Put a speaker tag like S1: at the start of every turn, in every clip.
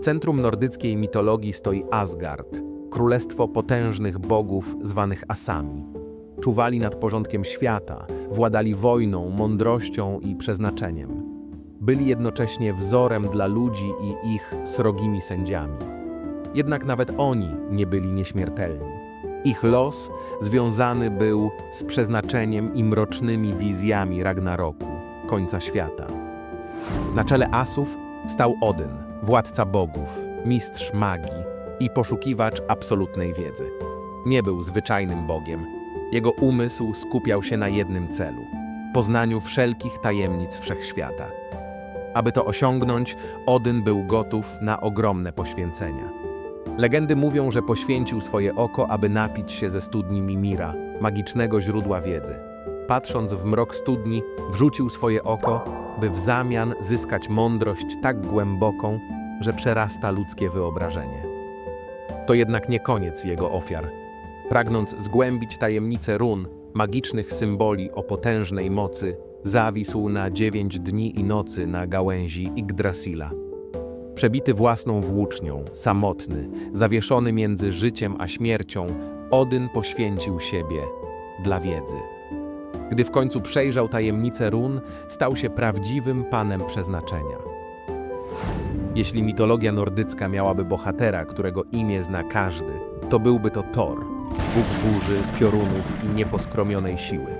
S1: W centrum nordyckiej mitologii stoi Asgard, królestwo potężnych bogów zwanych Asami. Czuwali nad porządkiem świata, władali wojną, mądrością i przeznaczeniem. Byli jednocześnie wzorem dla ludzi i ich srogimi sędziami. Jednak nawet oni nie byli nieśmiertelni. Ich los związany był z przeznaczeniem i mrocznymi wizjami Ragnaroku, końca świata. Na czele Asów stał Odyn, władca bogów, mistrz magii i poszukiwacz absolutnej wiedzy. Nie był zwyczajnym bogiem. Jego umysł skupiał się na jednym celu poznaniu wszelkich tajemnic wszechświata. Aby to osiągnąć, Odyn był gotów na ogromne poświęcenia. Legendy mówią, że poświęcił swoje oko, aby napić się ze studni Mimira, magicznego źródła wiedzy. Patrząc w mrok studni, wrzucił swoje oko, by w zamian zyskać mądrość tak głęboką, że przerasta ludzkie wyobrażenie. To jednak nie koniec jego ofiar. Pragnąc zgłębić tajemnice run, magicznych symboli o potężnej mocy, zawisł na dziewięć dni i nocy na gałęzi Yggdrasila. Przebity własną włócznią, samotny, zawieszony między życiem a śmiercią, Odyn poświęcił siebie dla wiedzy. Gdy w końcu przejrzał tajemnice run, stał się prawdziwym panem przeznaczenia. Jeśli mitologia nordycka miałaby bohatera, którego imię zna każdy, to byłby to Thor, bóg burzy, piorunów i nieposkromionej siły.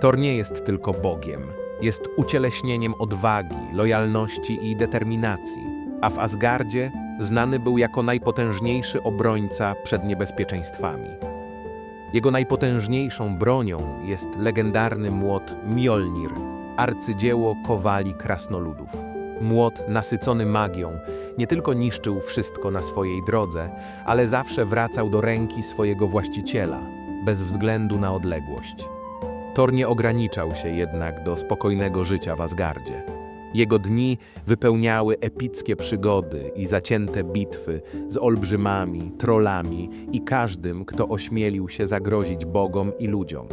S1: Thor nie jest tylko Bogiem, jest ucieleśnieniem odwagi, lojalności i determinacji, a w Asgardzie znany był jako najpotężniejszy obrońca przed niebezpieczeństwami. Jego najpotężniejszą bronią jest legendarny młot Mjolnir, arcydzieło kowali krasnoludów. Młot nasycony magią nie tylko niszczył wszystko na swojej drodze, ale zawsze wracał do ręki swojego właściciela, bez względu na odległość. Thor nie ograniczał się jednak do spokojnego życia w Asgardzie. Jego dni wypełniały epickie przygody i zacięte bitwy z olbrzymami, trollami i każdym, kto ośmielił się zagrozić bogom i ludziom.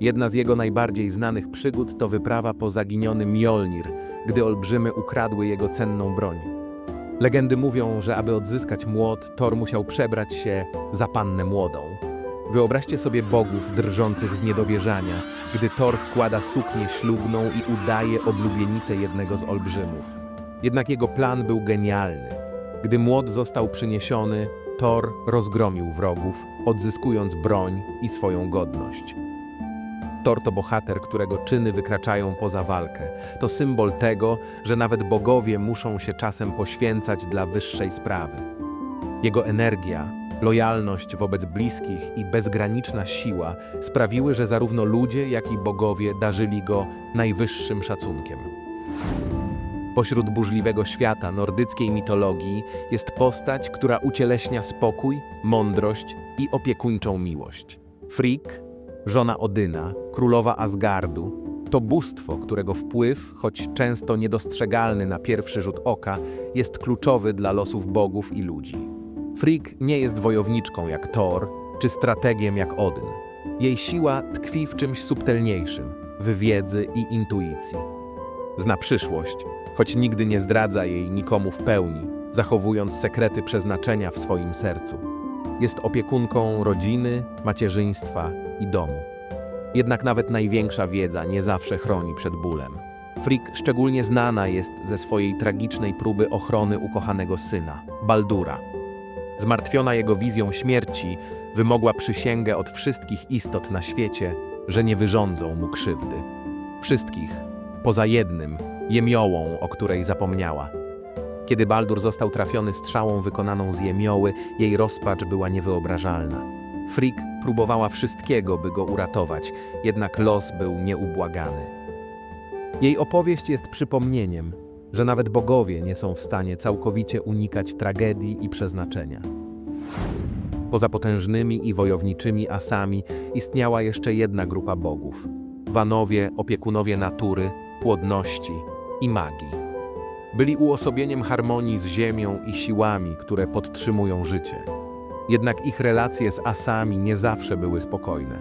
S1: Jedna z jego najbardziej znanych przygód to wyprawa po zaginiony Mjolnir, gdy olbrzymy ukradły jego cenną broń. Legendy mówią, że aby odzyskać młot, Thor musiał przebrać się za pannę młodą. Wyobraźcie sobie bogów drżących z niedowierzania, gdy Thor wkłada suknię ślubną i udaje oblubienicę jednego z olbrzymów. Jednak jego plan był genialny. Gdy młot został przyniesiony, Thor rozgromił wrogów, odzyskując broń i swoją godność. Thor to bohater, którego czyny wykraczają poza walkę. To symbol tego, że nawet bogowie muszą się czasem poświęcać dla wyższej sprawy. Jego energia, lojalność wobec bliskich i bezgraniczna siła sprawiły, że zarówno ludzie, jak i bogowie darzyli go najwyższym szacunkiem. Pośród burzliwego świata nordyckiej mitologii jest postać, która ucieleśnia spokój, mądrość i opiekuńczą miłość. Frigg, żona Odyna, królowa Asgardu, to bóstwo, którego wpływ, choć często niedostrzegalny na pierwszy rzut oka, jest kluczowy dla losów bogów i ludzi. Frigg nie jest wojowniczką jak Thor, czy strategiem jak Odyn. Jej siła tkwi w czymś subtelniejszym, w wiedzy i intuicji. Zna przyszłość, choć nigdy nie zdradza jej nikomu w pełni, zachowując sekrety przeznaczenia w swoim sercu. Jest opiekunką rodziny, macierzyństwa i domu. Jednak nawet największa wiedza nie zawsze chroni przed bólem. Frigg szczególnie znana jest ze swojej tragicznej próby ochrony ukochanego syna, Baldura. Zmartwiona jego wizją śmierci, wymogła przysięgę od wszystkich istot na świecie, że nie wyrządzą mu krzywdy. Wszystkich, poza jednym, jemiołą, o której zapomniała. Kiedy Baldur został trafiony strzałą wykonaną z jemioły, jej rozpacz była niewyobrażalna. Frigg próbowała wszystkiego, by go uratować, jednak los był nieubłagany. Jej opowieść jest przypomnieniem, że nawet bogowie nie są w stanie całkowicie unikać tragedii i przeznaczenia. Poza potężnymi i wojowniczymi asami istniała jeszcze jedna grupa bogów wanowie, opiekunowie natury, płodności i magii. Byli uosobieniem harmonii z ziemią i siłami, które podtrzymują życie. Jednak ich relacje z asami nie zawsze były spokojne.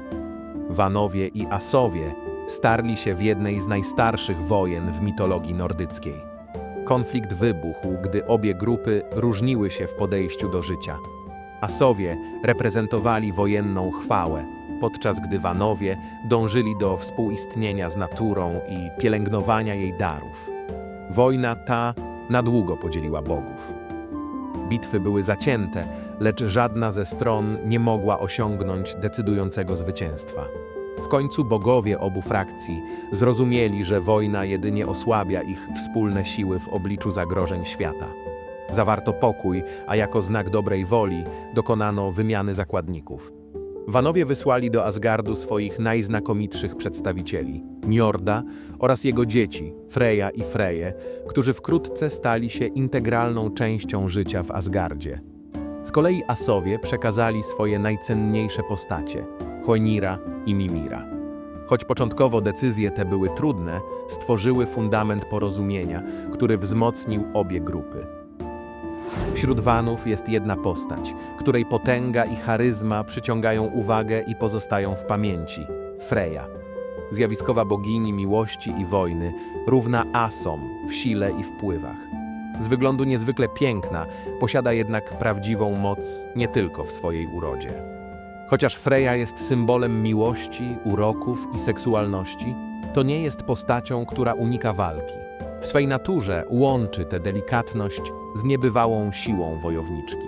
S1: Wanowie i asowie starli się w jednej z najstarszych wojen w mitologii nordyckiej. Konflikt wybuchł, gdy obie grupy różniły się w podejściu do życia. Asowie reprezentowali wojenną chwałę, podczas gdy Wanowie dążyli do współistnienia z naturą i pielęgnowania jej darów. Wojna ta na długo podzieliła bogów. Bitwy były zacięte, lecz żadna ze stron nie mogła osiągnąć decydującego zwycięstwa. W końcu bogowie obu frakcji zrozumieli, że wojna jedynie osłabia ich wspólne siły w obliczu zagrożeń świata. Zawarto pokój, a jako znak dobrej woli dokonano wymiany zakładników. Wanowie wysłali do Asgardu swoich najznakomitszych przedstawicieli, Njorda oraz jego dzieci, Freya i Freje, którzy wkrótce stali się integralną częścią życia w Asgardzie. Z kolei Asowie przekazali swoje najcenniejsze postacie, Hoenira i Mimira. Choć początkowo decyzje te były trudne, stworzyły fundament porozumienia, który wzmocnił obie grupy. Wśród Wanów jest jedna postać, której potęga i charyzma przyciągają uwagę i pozostają w pamięci Freya. Zjawiskowa bogini miłości i wojny, równa asom w sile i wpływach. Z wyglądu niezwykle piękna, posiada jednak prawdziwą moc nie tylko w swojej urodzie. Chociaż Freya jest symbolem miłości, uroków i seksualności, to nie jest postacią, która unika walki. W swej naturze łączy tę delikatność z niebywałą siłą wojowniczki.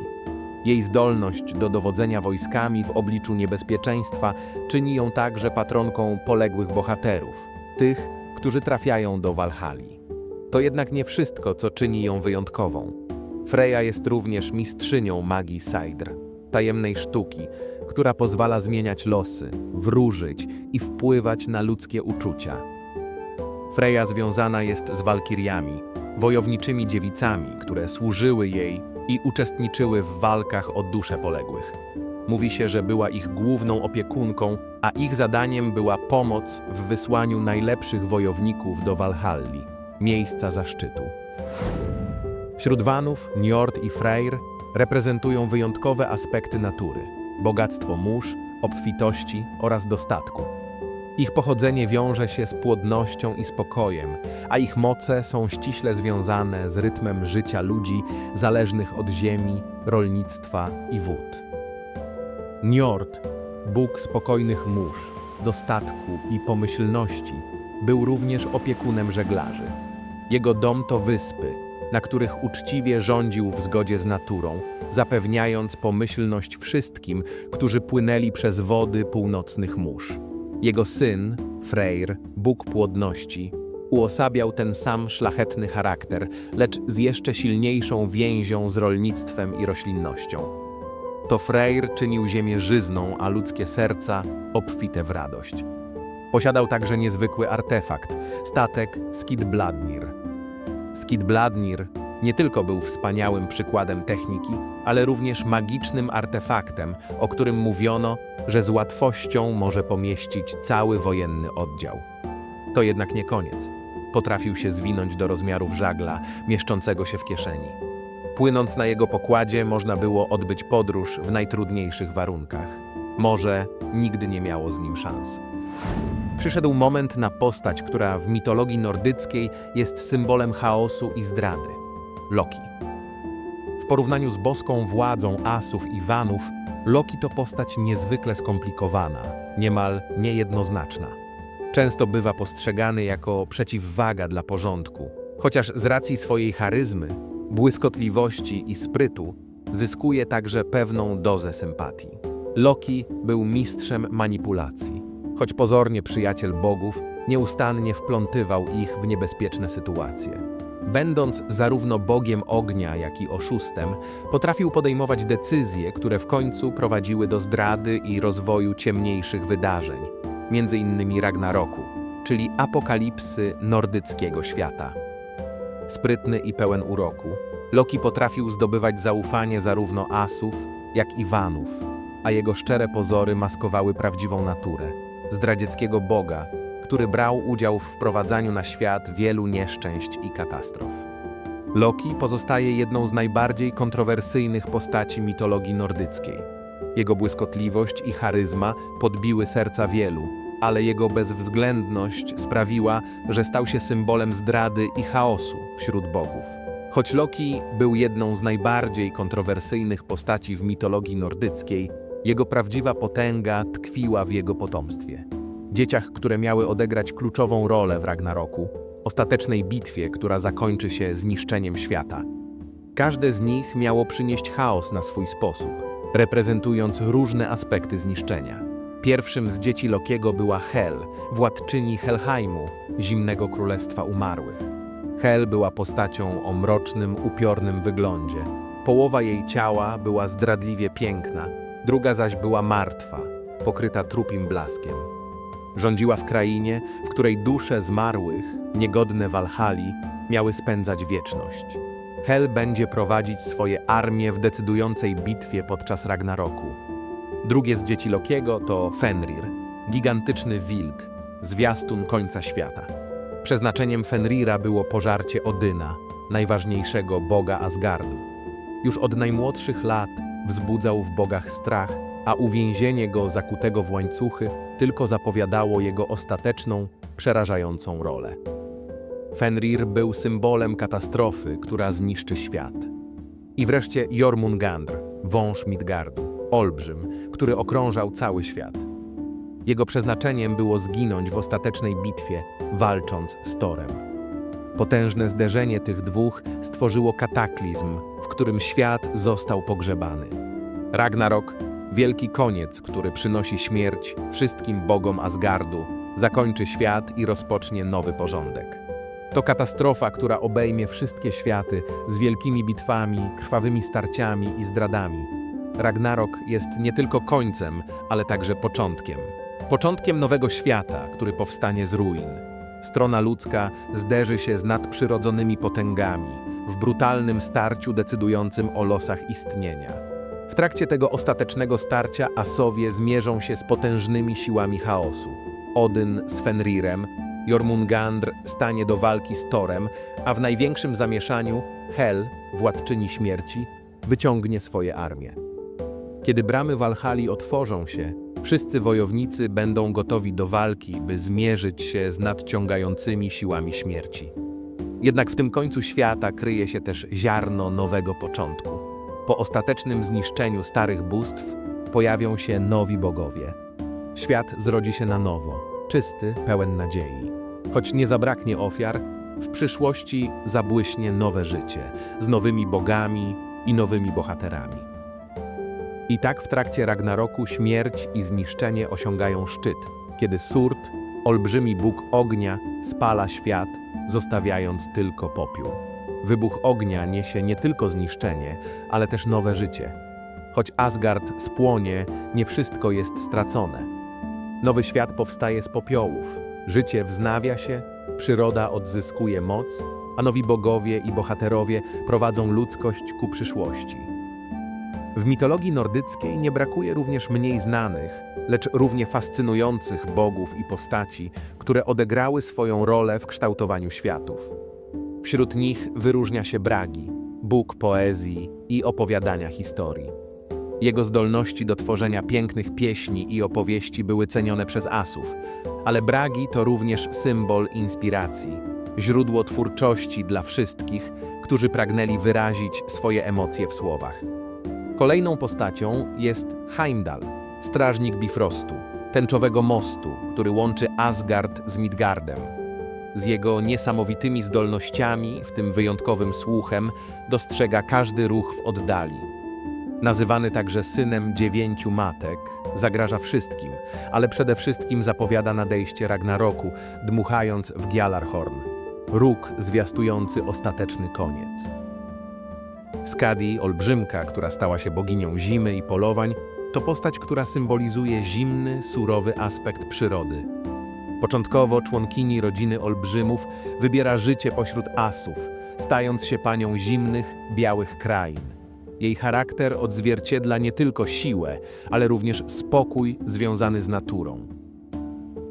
S1: Jej zdolność do dowodzenia wojskami w obliczu niebezpieczeństwa czyni ją także patronką poległych bohaterów, tych, którzy trafiają do Walhali. To jednak nie wszystko, co czyni ją wyjątkową. Freya jest również mistrzynią magii Sajdr, tajemnej sztuki, która pozwala zmieniać losy, wróżyć i wpływać na ludzkie uczucia. Freya związana jest z walkiriami, wojowniczymi dziewicami, które służyły jej i uczestniczyły w walkach o dusze poległych. Mówi się, że była ich główną opiekunką, a ich zadaniem była pomoc w wysłaniu najlepszych wojowników do Walhalli, miejsca zaszczytu. Wśród Wanów, Njord i Freyr reprezentują wyjątkowe aspekty natury, bogactwo mórz, obfitości oraz dostatku. Ich pochodzenie wiąże się z płodnością i spokojem, a ich moce są ściśle związane z rytmem życia ludzi zależnych od ziemi, rolnictwa i wód. Njord, bóg spokojnych mórz, dostatku i pomyślności, był również opiekunem żeglarzy. Jego dom to wyspy, na których uczciwie rządził w zgodzie z naturą, zapewniając pomyślność wszystkim, którzy płynęli przez wody północnych mórz. Jego syn, Freyr, Bóg płodności, uosabiał ten sam szlachetny charakter, lecz z jeszcze silniejszą więzią z rolnictwem i roślinnością. To Freyr czynił ziemię żyzną, a ludzkie serca obfite w radość. Posiadał także niezwykły artefakt, statek Skidbladnir. Skidbladnir nie tylko był wspaniałym przykładem techniki, ale również magicznym artefaktem, o którym mówiono, że z łatwością może pomieścić cały wojenny oddział. To jednak nie koniec. Potrafił się zwinąć do rozmiarów żagla, mieszczącego się w kieszeni. Płynąc na jego pokładzie, można było odbyć podróż w najtrudniejszych warunkach. Morze nigdy nie miało z nim szans. Przyszedł moment na postać, która w mitologii nordyckiej jest symbolem chaosu i zdrady Loki. W porównaniu z boską władzą asów i wanów, Loki to postać niezwykle skomplikowana, niemal niejednoznaczna. Często bywa postrzegany jako przeciwwaga dla porządku, chociaż z racji swojej charyzmy, błyskotliwości i sprytu zyskuje także pewną dozę sympatii. Loki był mistrzem manipulacji. Choć pozornie przyjaciel bogów, nieustannie wplątywał ich w niebezpieczne sytuacje. Będąc zarówno bogiem ognia, jak i oszustem, potrafił podejmować decyzje, które w końcu prowadziły do zdrady i rozwoju ciemniejszych wydarzeń, między innymi Ragnaroku, czyli apokalipsy nordyckiego świata. Sprytny i pełen uroku, Loki potrafił zdobywać zaufanie zarówno asów, jak i wanów, a jego szczere pozory maskowały prawdziwą naturę zdradzieckiego boga, który brał udział w wprowadzaniu na świat wielu nieszczęść i katastrof. Loki pozostaje jedną z najbardziej kontrowersyjnych postaci mitologii nordyckiej. Jego błyskotliwość i charyzma podbiły serca wielu, ale jego bezwzględność sprawiła, że stał się symbolem zdrady i chaosu wśród bogów. Choć Loki był jedną z najbardziej kontrowersyjnych postaci w mitologii nordyckiej, jego prawdziwa potęga tkwiła w jego potomstwie. Dzieciach, które miały odegrać kluczową rolę w Ragnaroku, ostatecznej bitwie, która zakończy się zniszczeniem świata. Każde z nich miało przynieść chaos na swój sposób, reprezentując różne aspekty zniszczenia. Pierwszym z dzieci Lokiego była Hel, władczyni Helheimu, zimnego królestwa umarłych. Hel była postacią o mrocznym, upiornym wyglądzie. Połowa jej ciała była zdradliwie piękna, druga zaś była martwa, pokryta trupim blaskiem. Rządziła w krainie, w której dusze zmarłych, niegodne Walhali, miały spędzać wieczność. Hel będzie prowadzić swoje armie w decydującej bitwie podczas Ragnaroku. Drugie z dzieci Lokiego to Fenrir, gigantyczny wilk, zwiastun końca świata. Przeznaczeniem Fenrira było pożarcie Odyna, najważniejszego boga Asgardu. Już od najmłodszych lat wzbudzał w bogach strach, a uwięzienie go zakutego w łańcuchy tylko zapowiadało jego ostateczną, przerażającą rolę. Fenrir był symbolem katastrofy, która zniszczy świat. I wreszcie Jormungandr, wąż Midgardu, olbrzym, który okrążał cały świat. Jego przeznaczeniem było zginąć w ostatecznej bitwie, walcząc z Torem. Potężne zderzenie tych dwóch stworzyło kataklizm, w którym świat został pogrzebany. Ragnarok, wielki koniec, który przynosi śmierć wszystkim bogom Asgardu, zakończy świat i rozpocznie nowy porządek. To katastrofa, która obejmie wszystkie światy z wielkimi bitwami, krwawymi starciami i zdradami. Ragnarok jest nie tylko końcem, ale także początkiem. Początkiem nowego świata, który powstanie z ruin. Strona ludzka zderzy się z nadprzyrodzonymi potęgami w brutalnym starciu decydującym o losach istnienia. W trakcie tego ostatecznego starcia Asowie zmierzą się z potężnymi siłami chaosu. Odyn z Fenrirem, Jormungandr stanie do walki z Torem, a w największym zamieszaniu Hel, władczyni śmierci, wyciągnie swoje armie. Kiedy bramy Walhali otworzą się, wszyscy wojownicy będą gotowi do walki, by zmierzyć się z nadciągającymi siłami śmierci. Jednak w tym końcu świata kryje się też ziarno nowego początku. Po ostatecznym zniszczeniu starych bóstw pojawią się nowi bogowie. Świat zrodzi się na nowo, czysty, pełen nadziei. Choć nie zabraknie ofiar, w przyszłości zabłyśnie nowe życie z nowymi bogami i nowymi bohaterami. I tak w trakcie Ragnaroku śmierć i zniszczenie osiągają szczyt, kiedy Surt, olbrzymi bóg ognia, spala świat, zostawiając tylko popiół. Wybuch ognia niesie nie tylko zniszczenie, ale też nowe życie. Choć Asgard spłonie, nie wszystko jest stracone. Nowy świat powstaje z popiołów, życie wznawia się, przyroda odzyskuje moc, a nowi bogowie i bohaterowie prowadzą ludzkość ku przyszłości. W mitologii nordyckiej nie brakuje również mniej znanych, lecz równie fascynujących bogów i postaci, które odegrały swoją rolę w kształtowaniu światów. Wśród nich wyróżnia się Bragi, bóg poezji i opowiadania historii. Jego zdolności do tworzenia pięknych pieśni i opowieści były cenione przez asów, ale Bragi to również symbol inspiracji, źródło twórczości dla wszystkich, którzy pragnęli wyrazić swoje emocje w słowach. Kolejną postacią jest Heimdall, strażnik Bifrostu, tęczowego mostu, który łączy Asgard z Midgardem. Z jego niesamowitymi zdolnościami, w tym wyjątkowym słuchem, dostrzega każdy ruch w oddali. Nazywany także synem dziewięciu matek, zagraża wszystkim, ale przede wszystkim zapowiada nadejście Ragnaroku, dmuchając w Gjallarhorn, róg zwiastujący ostateczny koniec. Skadi, olbrzymka, która stała się boginią zimy i polowań, to postać, która symbolizuje zimny, surowy aspekt przyrody. Początkowo członkini rodziny olbrzymów wybiera życie pośród asów, stając się panią zimnych, białych krain. Jej charakter odzwierciedla nie tylko siłę, ale również spokój związany z naturą.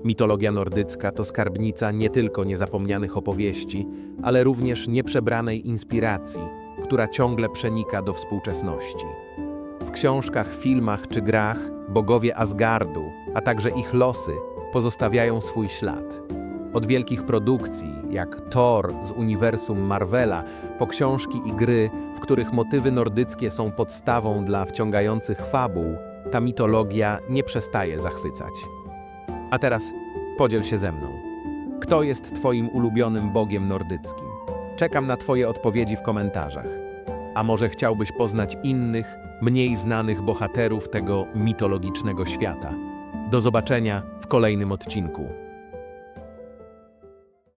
S1: Mitologia nordycka to skarbnica nie tylko niezapomnianych opowieści, ale również nieprzebranej inspiracji, która ciągle przenika do współczesności. W książkach, filmach czy grach bogowie Asgardu, a także ich losy pozostawiają swój ślad. Od wielkich produkcji, jak Thor z uniwersum Marvela, po książki i gry, w których motywy nordyckie są podstawą dla wciągających fabuł, ta mitologia nie przestaje zachwycać. A teraz podziel się ze mną. Kto jest Twoim ulubionym bogiem nordyckim? Czekam na Twoje odpowiedzi w komentarzach. A może chciałbyś poznać innych, mniej znanych bohaterów tego mitologicznego świata? Do zobaczenia w kolejnym odcinku.